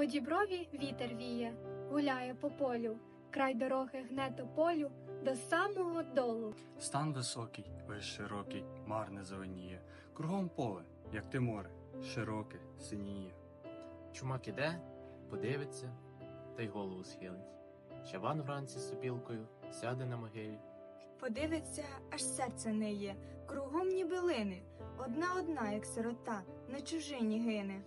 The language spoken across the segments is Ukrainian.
По діброві вітер віє, гуляє по полю, край дороги гне тополю до самого долу. Стан високий, весь широкий, марне зеленіє. Кругом поле, як те море, широке, синіє. Чумак іде, подивиться, та й голову схилить. Щабан вранці з сопілкою сяде на могилі. Подивиться, аж серце не є, кругом ніби лини, одна одна, як сирота, на чужині гине.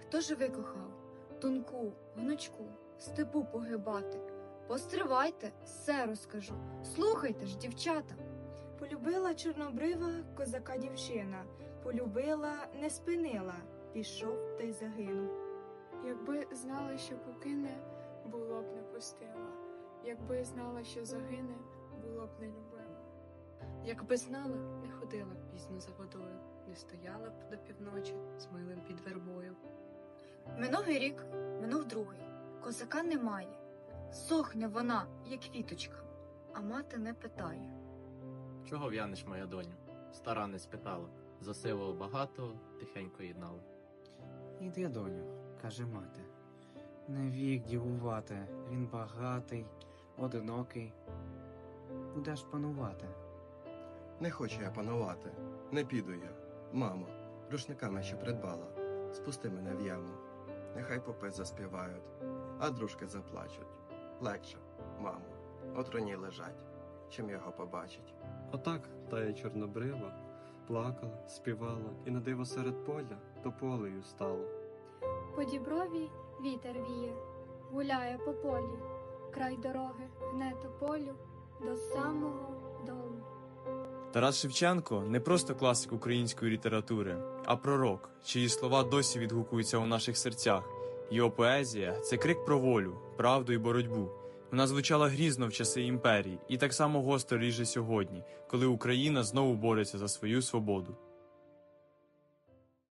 Хто ж викохав? Тонку, гнучку, степу погибати. Постривайте, все розкажу. Слухайте ж, дівчата. Полюбила чорнобрива козака дівчина, полюбила, не спинила, пішов та й загинув. Якби знала, що покине, було б не пустила. Якби знала, що загине, було б не любила. Якби знала, не ходила б пізно за водою, не стояла б до півночі з милим під вербою. Минулий рік, минув другий. Козака немає. Сохне вона, як квіточка, а мати не питає. Чого в'янеш, моя доню? Стара не спитала. За багато тихенько єднала. Іди, доню, каже мати. Не вік дівувати, він багатий, одинокий. Будеш панувати. Не хочу я панувати, не піду я. Мамо, рушниками ще придбала. Спусти мене в яму. Нехай попи заспівають, а дружки заплачуть. Легше, мамо, у троні лежать, чим його побачить. Отак тая чорнобрива плакала, співала, і на диво серед поля тополею стала. По діброві вітер віє, гуляє по полі, край дороги гне тополю до самого долу. Тарас Шевченко не просто класик української літератури, а пророк, чиї слова досі відгукуються у наших серцях. Його поезія це крик про волю, правду і боротьбу. Вона звучала грізно в часи імперії і так само гостро ріже сьогодні, коли Україна знову бореться за свою свободу.